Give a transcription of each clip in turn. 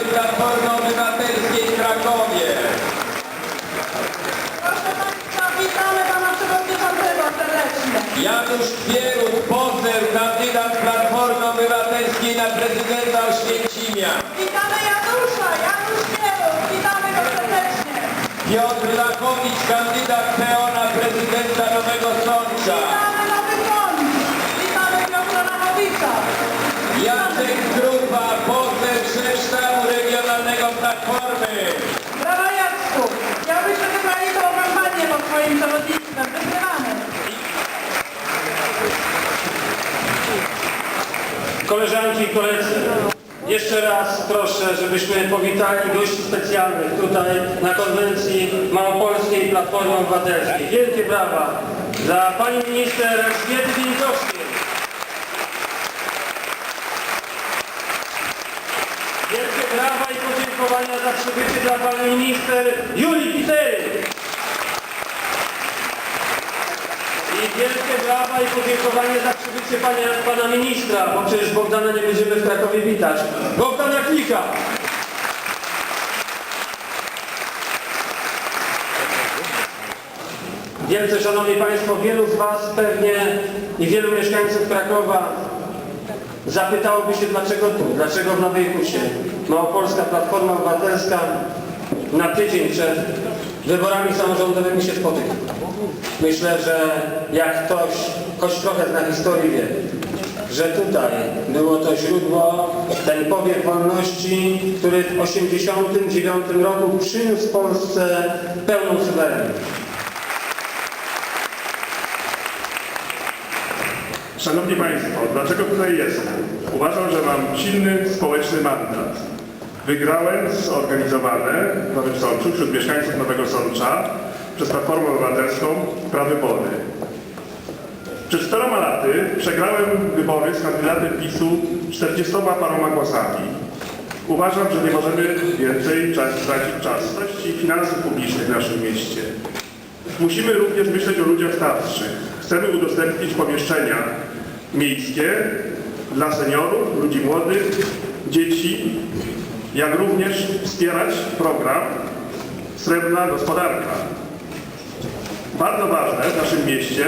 Platformy Obywatelskiej w Krakowie. Proszę Państwa, witamy Pana Przewodniczącego serdecznie. Janusz Pieruch, poseł, kandydat Platformy Obywatelskiej na prezydenta Oświęcimia. Witamy Janusza, Janusz Pieruch, witamy go serdecznie. Piotr Lakowicz, kandydat PO na prezydenta Nowego Sącza. Koleżanki i koledzy, jeszcze raz proszę, żebyśmy powitali gości specjalnych tutaj na konwencji Małopolskiej Platformy Obywatelskiej. Wielkie brawa dla pani minister Elżbiety Winkowskiej. Wielkie brawa i podziękowania za przybycie dla pani minister Julii Pitery. I wielkie brawa i podziękowanie za przybycie pana, pana ministra, bo przecież Bogdana nie będziemy w Krakowie witać. Bogdana Klika! Wielce Szanowni Państwo, wielu z Was pewnie i wielu mieszkańców Krakowa zapytałoby się dlaczego tu, dlaczego w Nowej Hucie. Małopolska Platforma Obywatelska na tydzień przed wyborami samorządowymi się spotyka. Myślę, że jak ktoś, choć trochę zna historię wie, że tutaj było to źródło, ten powiew wolności, który w 1989 roku przyniósł Polsce pełną suwerenność. Szanowni Państwo, dlaczego tutaj jestem? Uważam, że mam silny społeczny mandat. Wygrałem zorganizowane w Nowym Sączu wśród mieszkańców Nowego Sącza przez Platformę Obywatelską prawybory. Przed czteroma laty przegrałem wybory z kandydatem PiSu 40 paroma głosami. Uważam, że nie możemy więcej czas, tracić czasu i finansów publicznych w naszym mieście. Musimy również myśleć o ludziach starszych. Chcemy udostępnić pomieszczenia miejskie dla seniorów, ludzi młodych, dzieci, jak również wspierać program Srebrna Gospodarka. Bardzo ważne w naszym mieście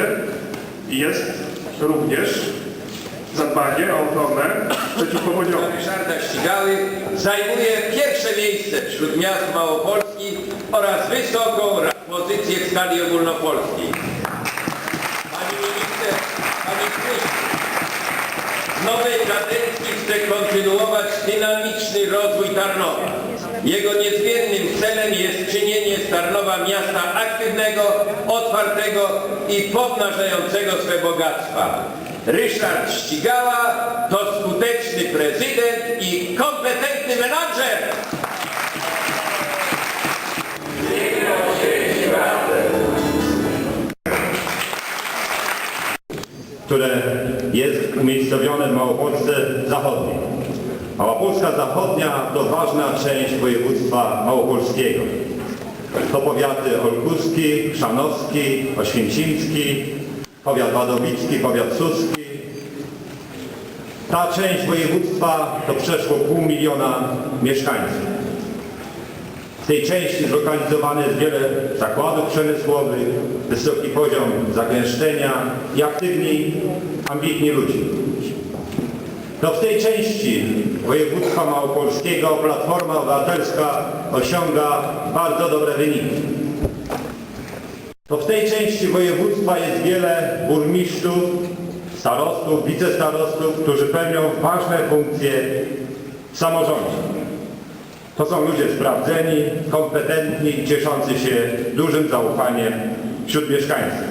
jest również zadbanie o ochronę przeciwpowodziową. Ryszarda Ścigały zajmuje pierwsze miejsce wśród miast Małopolski oraz wysoką pozycję w skali ogólnopolskiej. Pani minister, pani Kryś, w nowej kadencji chce kontynuować rozwój Tarnowa. Jego niezmiennym celem jest czynienie z Tarnowa miasta aktywnego, otwartego i pomnażającego swe bogactwa. Ryszard Ścigała to skuteczny prezydent i kompetentny menadżer. które jest umiejscowione w Małopolsce Zachodniej. Małopolska Zachodnia to ważna część województwa małopolskiego. To powiaty olkuski, chrzanowski, oświęcimski, powiat wadowicki, powiat suski. Ta część województwa to przeszło pół miliona mieszkańców. W tej części zlokalizowane jest wiele zakładów przemysłowych, wysoki poziom zagęszczenia i aktywni, ambitni ludzie. No w tej części województwa małopolskiego Platforma Obywatelska osiąga bardzo dobre wyniki. To w tej części województwa jest wiele burmistrzów, starostów, wicestarostów, którzy pełnią ważne funkcje w samorządzie. To są ludzie sprawdzeni, kompetentni, cieszący się dużym zaufaniem wśród mieszkańców.